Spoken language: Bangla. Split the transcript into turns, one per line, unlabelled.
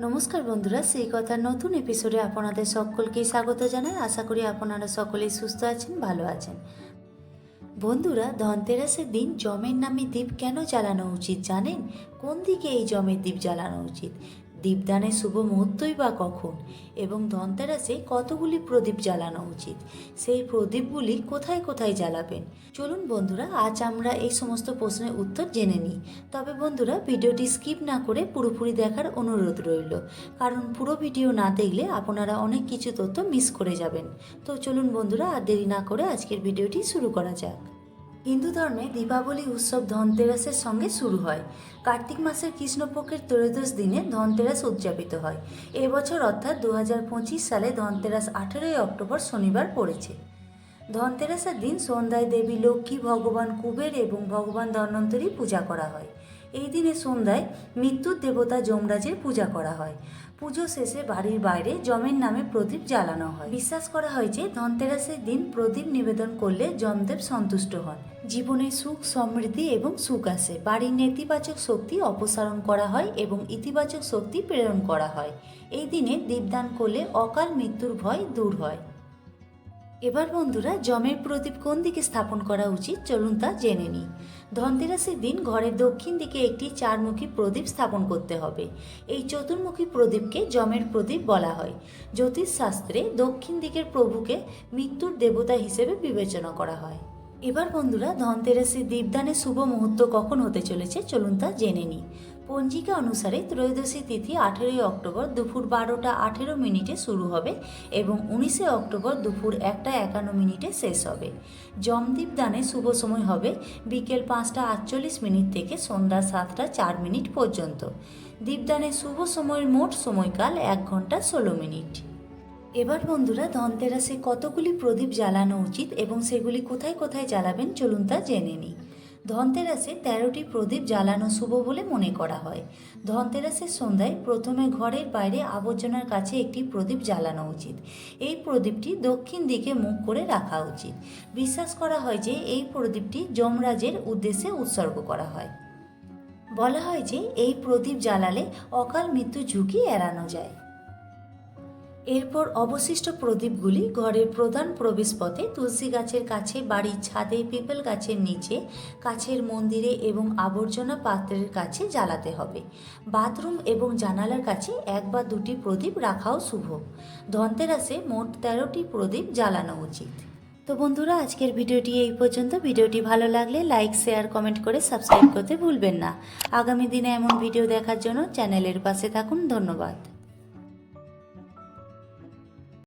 নমস্কার বন্ধুরা, সেই কথা নতুন এপিসোডে আপনাদের সকলকেই স্বাগত জানাই। আশা করি আপনারা সকলেই সুস্থ আছেন, ভালো আছেন। বন্ধুরা, ধনতেরাসের দিন জমের নামে দ্বীপ কেন জ্বালানো উচিত জানেন? কোন দিকে এই জমের দ্বীপ জ্বালানো উচিত? দীপদানের শুভ মুহূর্তই বা কখন? এবং ধনতেরাসে কতগুলি প্রদীপ জ্বালানো উচিত? সেই প্রদীপগুলি কোথায় কোথায় জ্বালাবেন? চলুন বন্ধুরা, আজ আমরা এই সমস্ত প্রশ্নের উত্তর জেনে নিই। তবে বন্ধুরা, ভিডিওটি স্কিপ না করে পুরোপুরি দেখার অনুরোধ রইল। কারণ পুরো ভিডিও না দেখলে আপনারা অনেক কিছু তথ্য মিস করে যাবেন। তো চলুন বন্ধুরা, আর দেরি না করে আজকের ভিডিওটি শুরু করা যাক। হিন্দু ধর্মে দীপাবলি, উৎসব ধনতেরাসের সঙ্গে শুরু হয়। কার্তিক মাসের কৃষ্ণপক্ষের ত্রয়োদশ দিনে ধনতেরাস উদযাপিত হয়। এবছর অর্থাৎ দু হাজার পঁচিশ সালে ধনতেরাস আঠেরোই অক্টোবর শনিবার পড়েছে। ধনতেরাসের দিন সন্ধ্যায় দেবী লক্ষ্মী, ভগবান কুবের এবং ভগবান ধন্বন্তরী পূজা করা হয়। এই দিনে সন্ধ্যায় মৃত্যুর দেবতা যমরাজের পূজা করা হয়। পুজো শেষে বাড়ির বাইরে জমের নামে প্রদীপ জ্বালানো হয়। বিশ্বাস করা হয় যে ধনতেরাসের দিন প্রদীপ নিবেদন করলে যমদেব সন্তুষ্ট হন। জীবনে সুখ, সমৃদ্ধি এবং সুখ আসে। বাড়ির নেতিবাচক শক্তি অপসারণ করা হয় এবং ইতিবাচক শক্তি প্রেরণ করা হয়। এই দিনে দীপদান করলে অকাল মৃত্যুর ভয় দূর হয়। এবার বন্ধুরা জমের প্রদীপ কোন দিকে স্থাপন করা উচিত? চলুন তা জেনে নিই। ধনতেরাসের দিন ঘরের দক্ষিণ দিকে একটি চারমুখী প্রদীপ স্থাপন করতে হবে। এই চতুর্মুখী প্রদীপকে জমের প্রদীপ বলা হয়। জ্যোতিষশাস্ত্রে দক্ষিণ দিকের প্রভুকে মৃত্যুর দেবতা হিসেবে বিবেচনা করা হয়। এবার বন্ধুরা ধনতেরাসের দীপদানের শুভ মুহূর্ত কখন হতে চলেছে? চলুন তা জেনে নিই। পঞ্জিকা অনুসারে ত্রয়োদশী তিথি আঠেরোই অক্টোবর দুপুর বারোটা আঠেরো মিনিটে শুরু হবে এবং উনিশে অক্টোবর দুপুর একটা একান্ন মিনিটে শেষ হবে। জমদীপ দানে শুভ সময় হবে বিকেল পাঁচটা আটচল্লিশ মিনিট থেকে সন্ধ্যা সাতটা চার মিনিট পর্যন্ত। দীপদানের শুভ সময়ের মোট সময়কাল এক ঘণ্টা ষোলো মিনিট। এবার বন্ধুরা, ধনতেরাসে কতগুলি প্রদীপ জ্বালানো উচিত এবং সেগুলি কোথায় কোথায় জ্বালাবেন চলুন তা জেনে নিই। ধনতেরাসে তেরোটি প্রদীপ জ্বালানো শুভ বলে মনে করা হয়। ধনতেরাসের সন্ধ্যায় প্রথমে ঘরের বাইরে আবর্জনার কাছে একটি প্রদীপ জ্বালানো উচিত। এই প্রদীপটি দক্ষিণ দিকে মুখ করে রাখা উচিত। বিশ্বাস করা হয় যে এই প্রদীপটি যমরাজের উদ্দেশ্যে উৎসর্গ করা হয়। বলা হয় যে এই প্রদীপ জ্বালালে অকাল মৃত্যু ঝুঁকি এড়ানো যায়। এরপর অবশিষ্ট প্রদীপগুলি ঘরের প্রধান প্রবেশপথে তুলসী গাছের কাছে, বাড়ির ছাদে, পিপল গাছের নিচে, কাছের মন্দিরে এবং আবর্জনা পাত্রের কাছে জ্বালাতে হবে। বাথরুম এবং জানালার কাছে এক বা দুটি প্রদীপ রাখাও শুভ। ধনতেরাসে মোট তেরোটি প্রদীপ জ্বালানো উচিত। তো বন্ধুরা, আজকের ভিডিওটি এই পর্যন্ত। ভিডিওটি ভালো লাগলে লাইক, শেয়ার, কমেন্ট করে সাবস্ক্রাইব করতে ভুলবেন না। আগামী দিনে এমন ভিডিও দেখার জন্য চ্যানেলের পাশে থাকুন। ধন্যবাদ।